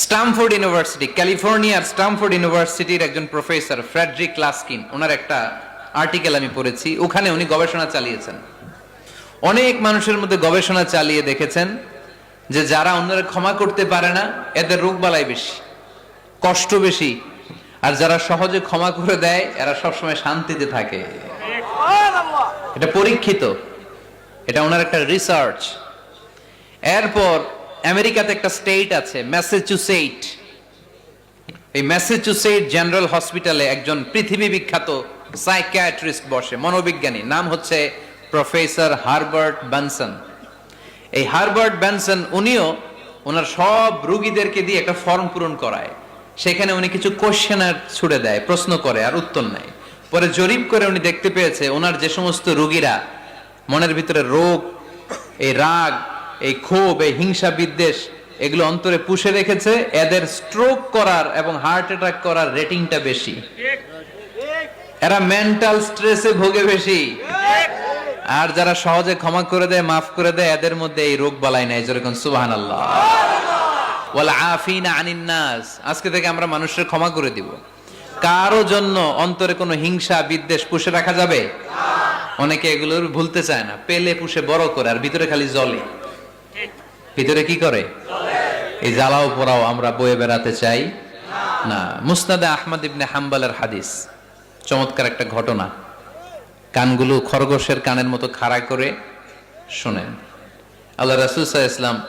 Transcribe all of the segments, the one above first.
Stamford university ক্যালিফোর্নিয়ার Stamford ইউনিভার্সিটির একজন প্রফেসর ফ্রেডরিক লাস্কিন ওনার একটা আর্টিকেল আমি পড়েছি, ওখানে উনি গবেষণা চালিয়েছেন। অনেক মানুষের মধ্যে গবেষণা চালিয়ে দেখেছেন যে যারা অন্যরা ক্ষমা করতে পারে না, এদের রোগ বালাই বেশি, কষ্ট বেশি, আর যারা সহজে ক্ষমা করে দেয়, এরা সবসময় শান্তিতে থাকে। এটা পরীক্ষিত, এটা ওনার একটা রিসার্চ এরপর আমেরিকাতে একটা স্টেট আছে ম্যাসাচুসেট এই ম্যাসাচুসেট জেনারেল হসপিটালে একজন পৃথিবী বিখ্যাত সাইকিয়াট্রিস্ট বসে, মনোবিজ্ঞানী। নাম হচ্ছে প্রফেসর হারবার্ট ব্যানসন এই হারবার্ট ব্যানসন উনিও ওনার সব রুগীদেরকে দিয়ে একটা ফর্ম পূরণ করায়। সেখানে উনি কিছু কোশ্চেনার ছুড়ে দেয়, প্রশ্ন করে আর উত্তর নেয়। পরে জরিপ করে উনি দেখতে পেয়েছে, ওনার যে সমস্ত রুগীরা, মনের ভিতরে রোগ, এই রাগ এই ক্ষোভ, এই হিংসা বিদ্বেষ, এগুলো অন্তরে পুষে রেখেছে। এদের স্ট্রোক করার এবং হার্ট অ্যাটাক করার রেটিংটা বেশি। এরা মেন্টাল স্ট্রেসে ভোগে বেশি। আর যারা সহজে ক্ষমা করে দেয়, মাফ করে দেয়, এদের মধ্যে এই রোগ বালাই নাই। যেরকম সুবাহান আল্লাহ আজকে থেকে আমরা মানুষের ক্ষমা করে দিব। কারও জন্য অন্তরে কোনো হিংসা, বিদ্বেষ পুষে রাখা যাবে? অনেকে এগুলো ভুলতে চায় না। পেলে পুষে বড় করে, আর ভিতরে খালি জলে। ভিতরে কি করে? এই জ্বালাও পোড়াও আমরা বয়ে বেড়াতে চাই। না মুসনাদে আহমদ ইবনে হাম্বালের হাদিস। চমৎকার একটা ঘটনা। কানগুলো খরগোশের কানের মতো খাড়া করে শোনেন। আল্লাহ রাসুল ইসলাম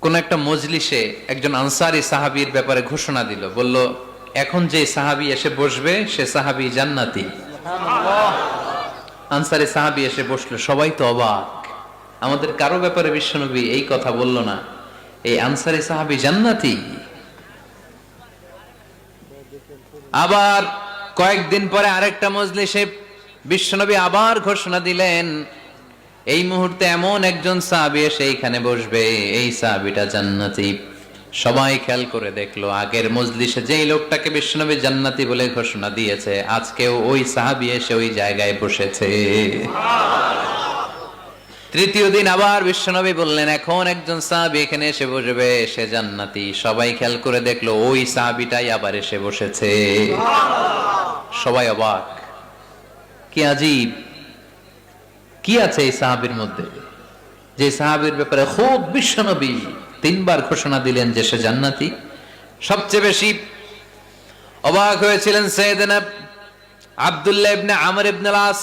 কোন একটা মজলিসে একজন আনসারি সাহাবীর ব্যাপারে ঘোষণা দিল। বলল এখন যে সাহাবি এসে বসবে সে সাহাবী জান্নাতি। আনসারি সাহাবী এসে বসল। সবাই তো অবাক। আমাদের কারও ব্যাপারে বিশ্বনবী এই কথা বলল না। এই আনসারি সাহাবী জান্নাতি। আবার কয়েকদিন পরে আরেকটা মজলিসে বিশ্বনবী আবার ঘোষণা দিলেন, এই মুহূর্তে এমন একজন সাহাবি এসে এইখানে বসবে, এই সাহাবিটা জান্নাতি। সবাই খেয়াল করে দেখল, আগের মজলিসে যেই লোকটাকে বিশ্বনবী জান্নাতি বলে ঘোষণা দিয়েছে, আজকেও ওই সাহাবি এসে ওই জায়গায় বসেছে। তৃতীয় দিন আবার বিশ্বনবী বললেন এখন একজন সাহাবি এখানে এসে বসবে সে জান্নাতি। সবাই খেয়াল করে দেখল ওই সাহাবিটাই আবার এসে বসেছে। সবাই অবাক। কি আজীব। কি আছে এই সাহাবির মধ্যে? যে সাহাবির ব্যাপারে খুব বিশ্বনবী তিনবার ঘোষণা দিলেন যে সে জান্নাতি। সবচেয়ে বেশি অবাক হয়েছিলেন সৈয়দনা আব্দুল্লাহ ইবনে আমর ইবনে আস।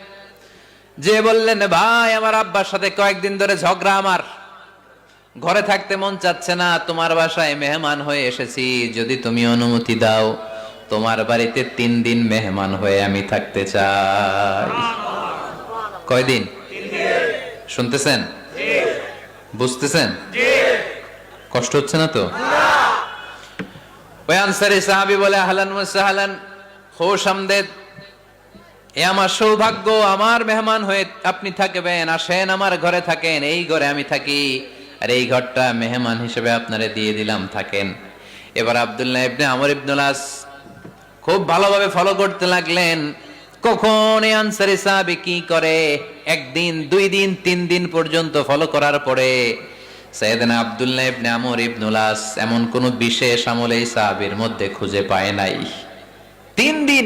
যে বললেন, ভাই, আমার আব্বার সাথে কয়েকদিন ধরে ঝগড়া আমার। ঘরে থাকতে মন চাচ্ছে না, তোমার বাসায় মেহমান হয়ে এসেছি। যদি তুমি অনুমতি দাও, তোমার বাড়িতে তিন দিন মেহমান হয়ে আমি থাকতে চাই। কয়দিন? শুনতেছেন? বুঝতেছেন? কষ্ট হচ্ছে না তো? ওই আনসারি সাহাবি বলে, আহলান সাহালান, খোশ আমদেদ এ আমার সৌভাগ্য, আমার মেহমান হয়ে আপনি থাকবেন, আসেন আমার ঘরে থাকেন, এই ঘরে আমি থাকি। আর এই ঘরটা মেহমান হিসেবে আপনারে দিয়ে দিলাম, থাকেন। এবার আব্দুল্লাহ ইবনে আমর ইবনুলাস খুব ভালোভাবে ফলো করতে লাগলেন। কখন এই আনসারি সাহাবি কি করে? একদিন, দুই দিন, তিন দিন পর্যন্ত ফলো করার পরে সৈয়দনা আব্দুল্লাহ ইবনে আমর ইবনুলাস এমন কোন বিশেষ আমল এই সাহাবির মধ্যে খুঁজে পায় নাই। তিন দিন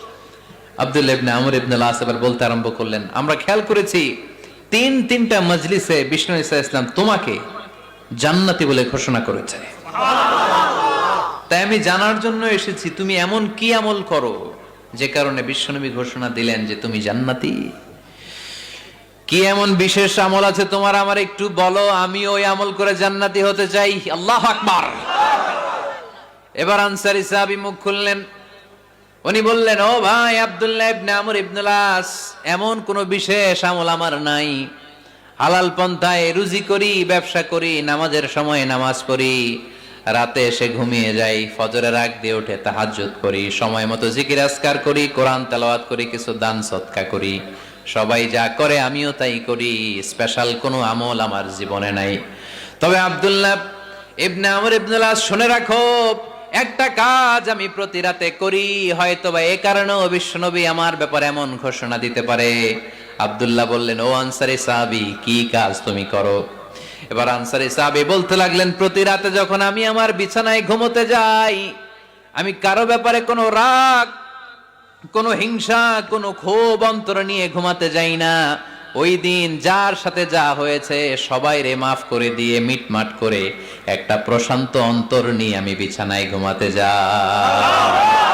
আব্দুল ইবনে আমর ইবনে লাস এবার বলতে আরম্ভ করলেন, আমরা খেয়াল করেছি, তিন তিনটা মজলিসে বিষ্ণু ইসা ইসলাম তোমাকে জান্নাতি বলে ঘোষণা করেছে। তাই আমি জানার জন্য এসেছি, তুমি এমন কি আমল করো যে কারণে বিশ্বনবী ঘোষণা দিলেন যে তুমি জান্নাতি? কি এমন বিশেষ আমল আছে তোমার? আমার একটু বলো, আমি ওই আমল করে জান্নাতি হতে চাই। আল্লাহ আকবার! এবার আনসারি সাহাবি মুখ খুললেন উনি বললেন, ও ভাই আব্দুল্লাহ ইবনে আমর ইবনুল আস, এমন কোন বিশেষ আমল আমার নাই। হালাল পন্থায় রুজি করি, ব্যবসা করি, নামাজের সময় নামাজ পড়ি, রাতে এসে ঘুমিয়ে যাই, ফজরের আগ দিয়ে উঠে তাহাজ্জুদ করি, সময় মতো জিকির আসকার করি, কোরআন তেলাওয়াত করি, কিছু দান সৎকা করি। সবাই যা করে আমিও তাই করি, স্পেশাল কোনো আমল আমার জীবনে নাই। তবে আব্দুল্লাহ ইবনে আমর ইবনুল আস, শুনে রাখো একটা কাজ আমি প্রতি রাতে করি হয়তো বা এ কারণেও বিশ্বনবী আমার ব্যাপারে এমন ঘোষণা দিতে পারে। আব্দুল্লাহ বললেন, ও আনসারি সাহাবি, কি কাজ তুমি করো? এবার আনসারি সাহাবি বলতে লাগলেন, প্রতি রাতে যখন আমি আমার বিছানায় ঘুমোতে যাই, আমি কারও ব্যাপারে কোনো রাগ, কোনো হিংসা, কোনো ক্ষোভ, অন্তর নিয়ে ঘুমাতে যাই না। ওই দিন যার সাথে যা হয়েছে, সবাই রে মাফ করে দিয়ে মিটমাট করে একটা প্রশান্ত অন্তর নিয়ে আমি বিছানায় ঘুমাতে যাই।